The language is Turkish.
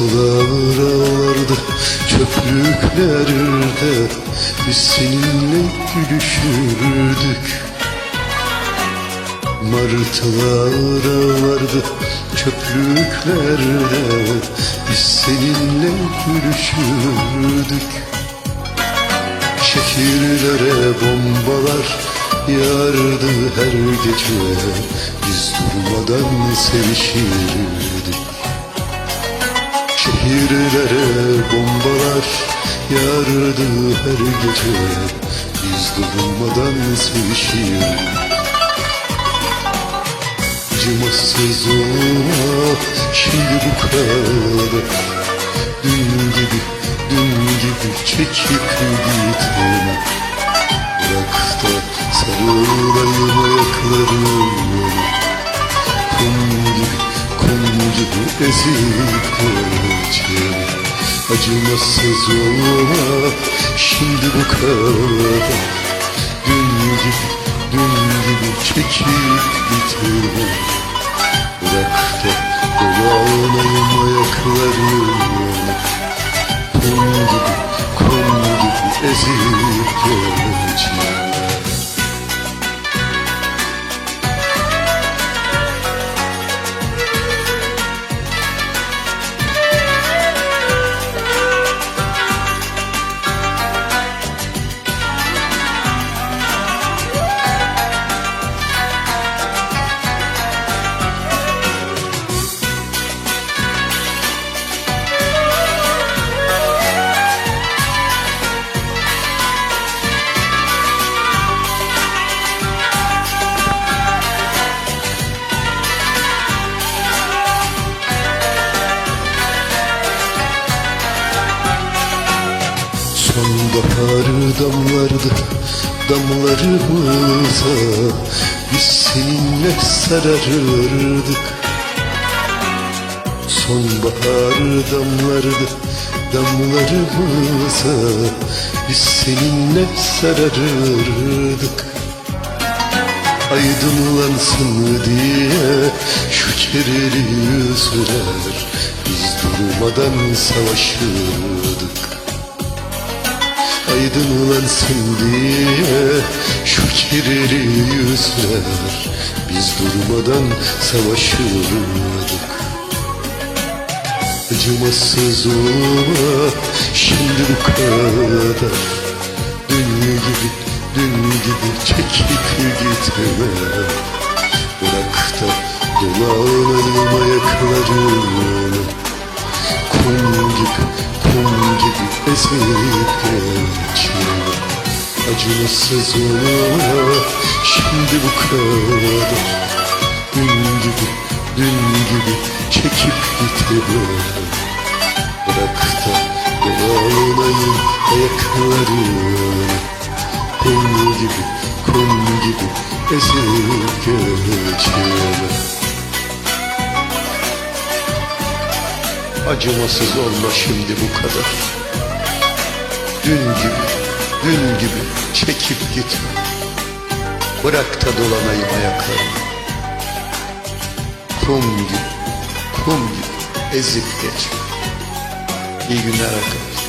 Ağlardı çöplüklerde Biz seninle gülüşürdük. Martılar ağlardı çöplüklerde Biz seninle gülüşürdük. Şehirlere bombalar yağardı her gece Biz durmadan sevişirdik Şehirlere bombalar yağardı her gece. Biz durmadan sevişirdik Acımasız olma şimdi bu kadar. Dün gibi, dün gibi çekip gitme Bırak da sarılayım ayaklarımla Kum gibi, kum gibi ezip Acımasız olma şimdi bu kadar. Dün gibi, dün gibi çekip gitme Bırak da dolanayım ayaklarımla Kum gibi, kum gibi ezip geçme Sonbahar damlardı damlarımıza Biz seninle sararırdık. Sonbahar damlardı damlarımıza Biz seninle sararırdık. Aydınlansın diye şu kereli yüzler Biz durmadan savaşırdık Aydınlansın diye şu kirli yüzler. Biz durmadan savaşırdık. Acımasız olma şimdi bu kadar. Dün gibi, dün gibi çekip gitme. Bırak da dolanalım ayaklarına Acımasız olma şimdi bu kadar Dün gibi, dün gibi çekip gitme Bırak da dolanayım ayaklarına Kum gibi, kum gibi ezip geçme Acımasız olma şimdi bu kadar. Dün gibi, dün gibi çekip gitme. Bırak da dolanayım ayaklarına. Kum gibi, kum gibi ezip geçme. İyi günler arkadaşlar